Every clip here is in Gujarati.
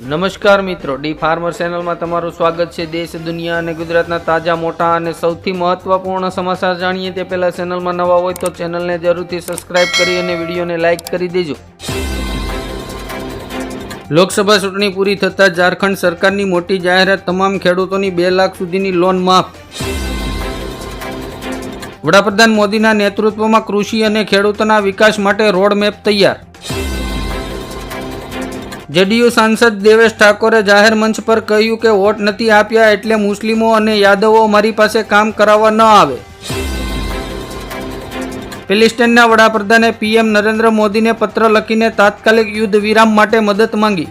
નમસ્કાર મિત્રો, ડી ફાર્મર ચેનલમાં તમારું સ્વાગત છે. દેશ, દુનિયા અને ગુજરાતના તાજા, મોટા અને સૌથી મહત્વપૂર્ણ સમાચાર જાણીએ તે પહેલા ચેનલમાં નવા હોય તો ચેનલને જરૂરથી સબસ્ક્રાઇબ કરી અને વિડીયોને લાઇક કરી દેજો. લોકસભા ચૂંટણી પૂરી થતાં ઝારખંડ સરકારની મોટી જાહેરાત તમામ ખેડૂતોની બે લાખ સુધીની લોન માફ. વડાપ્રધાન મોદીના નેતૃત્વમાં કૃષિ અને ખેડૂતોના વિકાસ માટે રોડમેપ તૈયાર. જેડીયુ સાંસદ દેવેશ ઠાકોરે જાહેર મંચ પર કહ્યું કે વોટ નથી આપ્યા એટલે મુસ્લિમો અને યાદવો મારી પાસે કામ કરાવવા ન આવે. ફિલિસ્તીનના વડાપ્રધાને પીએમ નરેન્દ્ર મોદીને પત્ર લખીને તાત્કાલિક યુદ્ધ વિરામ માટે મદદ માંગી.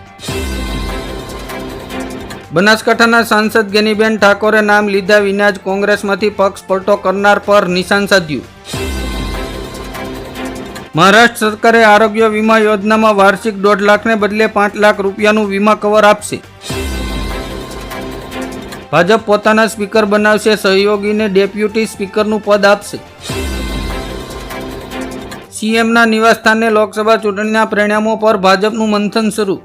બનાસકાંઠાના સાંસદ ગેનીબેન ઠાકોરે નામ લીધા વિના જ કોંગ્રેસમાંથી પક્ષ પલટો કરનાર પર નિશાન સાધ્યું. મહારાષ્ટ્ર સરકારે આરોગ્ય વીમા યોજનામાં વાર્ષિક દોઢ લાખને બદલે પાંચ લાખ રૂપિયાનું વીમા કવર આપશે. ભાજપ પોતાના સ્પીકર બનાવશે, સહયોગીને ડેપ્યુટી સ્પીકરનું પદ આપશે. સીએમના નિવાસસ્થાને લોકસભા ચૂંટણીના પરિણામો પર ભાજપનું મંથન શરૂ.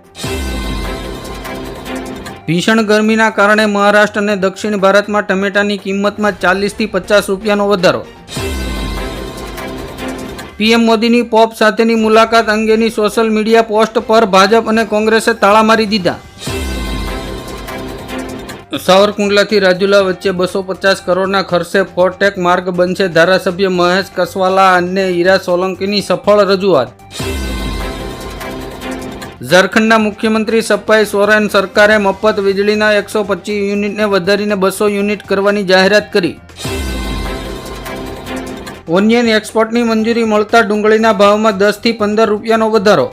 ભીષણ ગરમીના કારણે મહારાષ્ટ્ર અને દક્ષિણ ભારતમાં ટમેટાની કિંમતમાં ચાલીસથી પચાસ રૂપિયાનો વધારો. પીએમ મોદીની પોપ સાથેની મુલાકાત અંગેની સોશિયલ મીડિયા પોસ્ટ પર ભાજપ અને કોંગ્રેસે તાળા મારી દીધા. સાવરકુંડલાથી રાજુલા વચ્ચે બસો પચાસ કરોડના ખર્ચે ફોરટેક માર્ગ બનશે ધારાસભ્ય મહેશ કસવાલા અને ઈરા સોલંકીની સફળ રજૂઆત. ઝારખંડના મુખ્યમંત્રી સપ્પાઈ સોરેન સરકારે મફત વીજળીના એકસો યુનિટને વધારીને બસો યુનિટ કરવાની જાહેરાત કરી. ઓનિયન એક્સપોર્ટની મંજૂરી મળતા ડુંગળીના ભાવમાં દસથી પંદર રૂપિયાનો વધારો.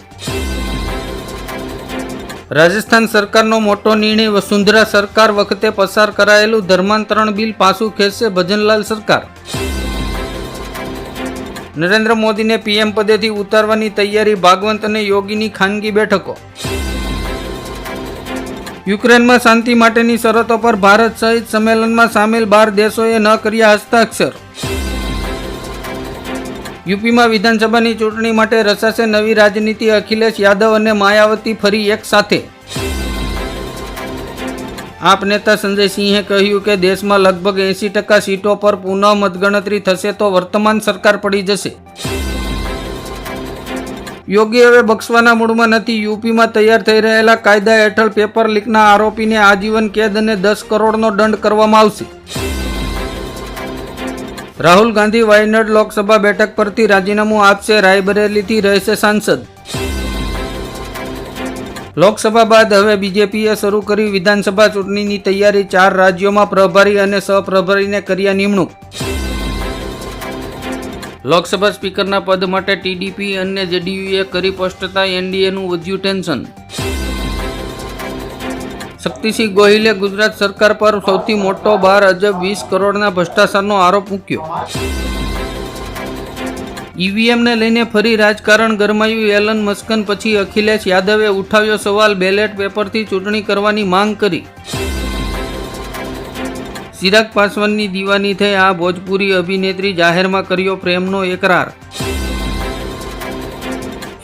રાજસ્થાન સરકારનો મોટો નિર્ણય, વસુંધરા સરકાર વખતે પસાર કરાયેલું ધર્માંતરણ બિલ પાછું ખેંચશે ભજનલાલ સરકાર. નરેન્દ્ર મોદીને પીએમ પદેથી ઉતારવાની તૈયારી ભાગવંત અને યોગીની ખાનગી બેઠકો. યુક્રેનમાં શાંતિ માટેની શરતો પર ભારત સહિત સંમેલનમાં સામેલ બાર દેશોએ ન કર્યા હસ્તાક્ષર. યુપીમાં વિધાનસભાની ચૂંટણી માટે રચાશે નવી રાજનીતિ. અખિલેશ યાદવ અને માયાવતી ફરી એક સાથે. આપ નેતા સંજય સિંહે કહ્યું કે દેશમાં લગભગ એંસી ટકા સીટો પર પુનઃ મતગણતરી થશે તો વર્તમાન સરકાર પડી જશે. યોગી હવે બક્ષવાના મૂળમાં નથી. યુપીમાં તૈયાર થઈ રહેલા કાયદા હેઠળ પેપર લીકના આરોપીને આજીવન કેદ અને દસ કરોડનો દંડ કરવામાં આવશે. રાહુલ ગાંધી વાયનાડ લોકસભા બેઠક પરથી રાજીનામું આપશે, રાયબરેલીથી રહેશે સાંસદ. લોકસભા બાદ હવે બીજેપીએ શરૂ કરી વિધાનસભા ચૂંટણીની તૈયારી, ચાર રાજ્યોમાં પ્રભારી અને સહપ્રભારીને કર્યા નિમણૂક. લોકસભા સ્પીકરના પદ માટે ટીડીપી અને જેડીયુએ કરી સ્પષ્ટતા, એનડીએનું વધ્યું ટેન્શન. શક્તિસિંહ ગોહિલે ગુજરાત સરકાર પર સૌથી મોટો બાર અજબ વીસ કરોડના ભ્રષ્ટાચારનો આરોપ મૂક્યો. ઈવીએમને લઈને ફરી રાજકારણ ગરમાયું એલન મસ્કન પછી અખિલેશ યાદવે ઉઠાવ્યો સવાલ બેલેટ પેપરથી ચૂંટણી કરવાની માંગ કરી. ચિરાગ પાસવાનની દીવાની થઈ આ ભોજપુરી અભિનેત્રી જાહેરમાં કર્યો પ્રેમનો એકરાર.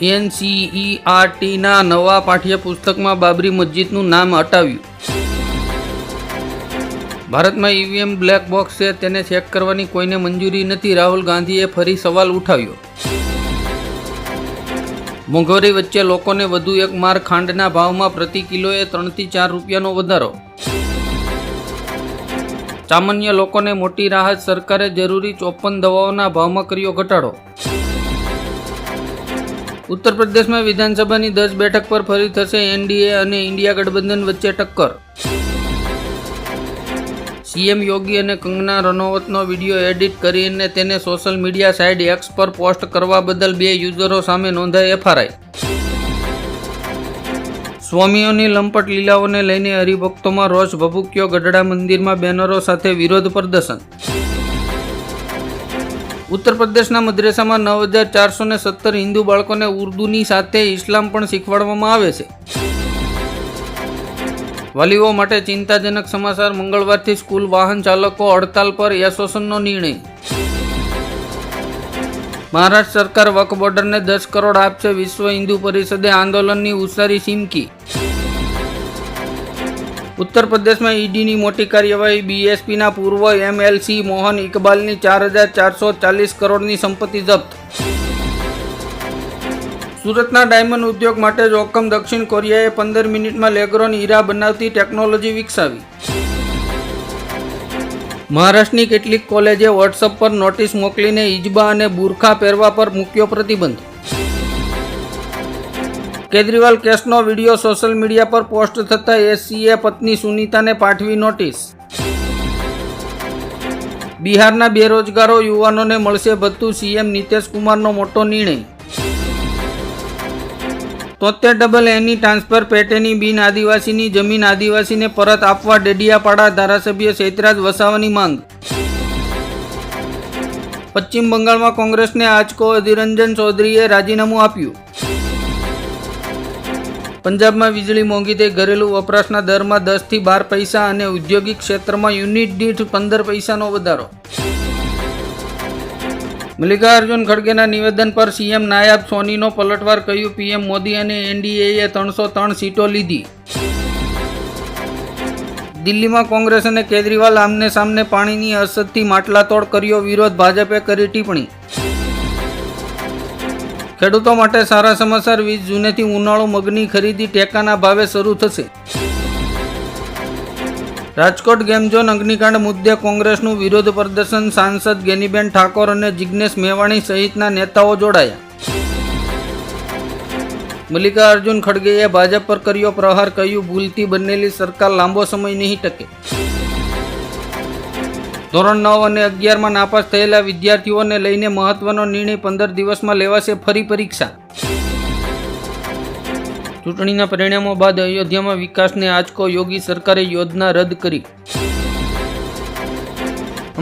એનસીઈઆરટીના નવા પાઠ્યપુસ્તકમાં બાબરી મસ્જિદનું નામ હટાવ્યું ભારતમાં ઈવીએમ બ્લેક બોક્સ છે, તેને ચેક કરવાની કોઈને મંજૂરી નથી, રાહુલ ગાંધીએ ફરી સવાલ ઉઠાવ્યો. મોંઘવારી વચ્ચે લોકોને વધુ એક માર ખાંડના ભાવમાં પ્રતિ કિલોએ ત્રણથી ચાર રૂપિયાનો વધારો. સામાન્ય લોકોને મોટી રાહત, સરકારે જરૂરી ચોપન દવાઓના ભાવમાં કર્યો ઘટાડો. ઉત્તર પ્રદેશમાં વિધાનસભાની દસ બેઠક પર ફરી થશે એનડીએ અને ઇન્ડિયા ગઠબંધન વચ્ચે ટક્કર. સીએમ યોગી અને કંગના રનોવતનો વીડિયો એડિટ કરીને તેને સોશિયલ મીડિયા સાઇટ એક્સ પર પોસ્ટ કરવા બદલ બે યુઝરો સામે નોંધાઈ એફઆરઆઈ. સ્વામીઓની લંપટ લીલાઓને લઈને હરિભક્તોમાં રોષ, ભભૂક્યો ગઢડા મંદિરમાં બેનરો સાથે વિરોધ પ્રદર્શન. ઉત્તર પ્રદેશના મદ્રેસામાં નવ હજાર ચારસો ને સત્તર હિન્દુ બાળકોને ઉર્દુની સાથે ઇસ્લામ પણ શીખવાડવામાં આવે છે. વાલીઓ માટે ચિંતાજનક સમાચાર મંગળવારથી સ્કૂલ વાહન ચાલકો હડતાલ પર એસોસિએશનનો નિર્ણય. મહારાષ્ટ્ર સરકાર વક બોર્ડરને દસ કરોડ આપશે વિશ્વ હિન્દુ પરિષદે આંદોલનની ઉસારી ચીમકી ઉત્તર પ્રદેશમાં ઈડીની મોટી કાર્યવાહી, બીએસપીના પૂર્વ એમએલસી મોહન ઇકબાલની ચાર હજાર ચારસો ચાલીસ કરોડની સંપત્તિ જપ્ત. સુરતના ડાયમંડ ઉદ્યોગ માટે જોખમ દક્ષિણ કોરિયાએ પંદર મિનિટમાં લેગ્રોન હીરા બનાવતી ટેકનોલોજી વિકસાવી. મહારાષ્ટ્રની કેટલીક કોલેજે વોટ્સઅપ પર નોટિસ મોકલીને ઇજબા અને બુરખા પહેરવા પર મૂક્યો પ્રતિબંધ. કેજરીવાલ કેસનો વીડિયો સોશિયલ મીડિયા પર પોસ્ટ થતાં એસસીએ પત્ની સુનીતાને પાઠવી નોટિસ. બિહારના બેરોજગારો યુવાનોને મળશે ભથ્થું, સીએમ નીતિશ કુમારનો મોટો નિર્ણય. તોતેર ડબલ એની ટ્રાન્સફર પેટેની બિન આદિવાસીની જમીન આદિવાસીને પરત આપવા ડેડિયાપાડા ધારાસભ્ય ચૈત્રાજ વસાવાની માંગ. પશ્ચિમ બંગાળમાં કોંગ્રેસને આંચકો અધિરંજન ચૌધરીએ રાજીનામું આપ્યું. પંજાબમાં વીજળી મોંઘી થઈ, ઘરેલું વપરાશના દરમાં દસથી બાર પૈસા અને ઔદ્યોગિક ક્ષેત્રમાં યુનિટ દીઠ પંદર પૈસાનો વધારો. મલ્લિકાર્જુન ખડગેના નિવેદન પર સીએમ નાયબ સોનીનો પલટવાર, કહ્યું, પીએમ મોદી અને એનડીએએ ત્રણસો ત્રણ સીટો લીધી. દિલ્હીમાં કોંગ્રેસ અને કેજરીવાલ આમને સામને પાણીની અસરથી માટલાતોડ કર્યો વિરોધ, ભાજપે કરી ટિપ્પણી. ખેડૂતો માટે સારા સમાચાર વીસ જૂનેથી ઉનાળો મગની ખરીદી ટેકાના ભાવે શરૂ થશે. રાજકોટ ગેમઝોન અગ્નિકાંડ મુદ્દે કોંગ્રેસનું વિરોધ પ્રદર્શન, સાંસદ ગેનીબેન ઠાકોર અને જિજ્ઞેશ મેવાણી સહિતના નેતાઓ જોડાયા. મલ્લિકાર્જુન ખડગેએ ભાજપ પર કર્યો પ્રહાર, કહ્યું, ભૂલથી બનેલી સરકાર લાંબો સમય નહીં ટકે. ધોરણ નવ અને અગિયારમાં નાપાસ થયેલા વિદ્યાર્થીઓને લઈને મહત્વનો નિર્ણય પંદર દિવસમાં લેવાશે ફરી પરીક્ષા. ચૂંટણીના પરિણામો બાદ અયોધ્યામાં વિકાસને આંચકો, યોગી સરકારે યોજના રદ કરી.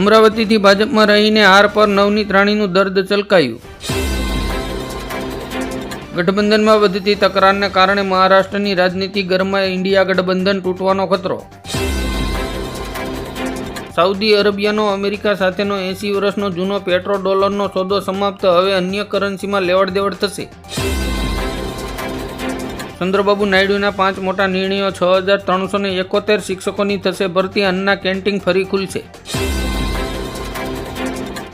અમરાવતીથી ભાજપમાં રહીને હાર પર નવની ત્રાણીનું દર્દ ચલકાયું. ગઠબંધનમાં વધતી તકરારને કારણે મહારાષ્ટ્રની રાજનીતિ ગરમાય, ઇન્ડિયા ગઠબંધન તૂટવાનો ખતરો. સાઉદી અરેબિયાનો અમેરિકા સાથેનો એંસી વર્ષનો જૂનો પેટ્રો ડોલરનો સોદો સમાપ્ત. હવે અન્ય કરન્સીમાં લેવડ દેવડ થશે. ચંદ્રબાબુ નાયડુના પાંચ મોટા નિર્ણયો છ હજાર ત્રણસો ને એકોતેર શિક્ષકોની થશે ભરતી. અન્ના કેન્ટીન ફરી ખુલશે.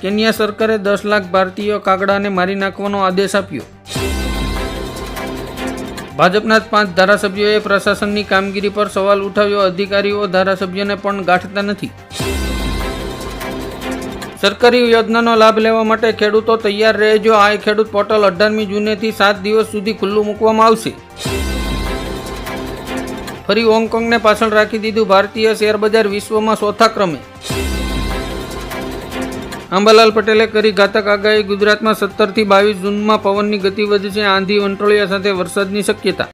કેન્યા સરકારે દસ લાખ ભારતીયો કાગડાને મારી નાખવાનો આદેશ આપ્યો. ભાજપના પાંચ ધારાસભ્યોએ પ્રશાસનની કામગીરી પર સવાલ ઉઠાવ્યો. અધિકારીઓ ધારાસભ્યોને પણ ગાંઠતા નથી. સરકારી યોજનાનો લાભ લેવા માટે ખેડૂતો તૈયાર રહેજો. આ ખેડૂત પોર્ટલ અઢારમી જૂનેથી સાત દિવસ સુધી ખુલ્લું મૂકવામાં આવશે. ફરી હોંગકોંગને પાછળ રાખી દીધું ભારતીય શેર બજાર વિશ્વમાં ચોથા ક્રમે આંબાલાલ પટેલે કરી ઘાતક આગાહી, ગુજરાતમાં સત્તરથી બાવીસ જૂનમાં પવનની ગતિ વધશે. આંધી, વંટોળિયા સાથે વરસાદની શક્યતા.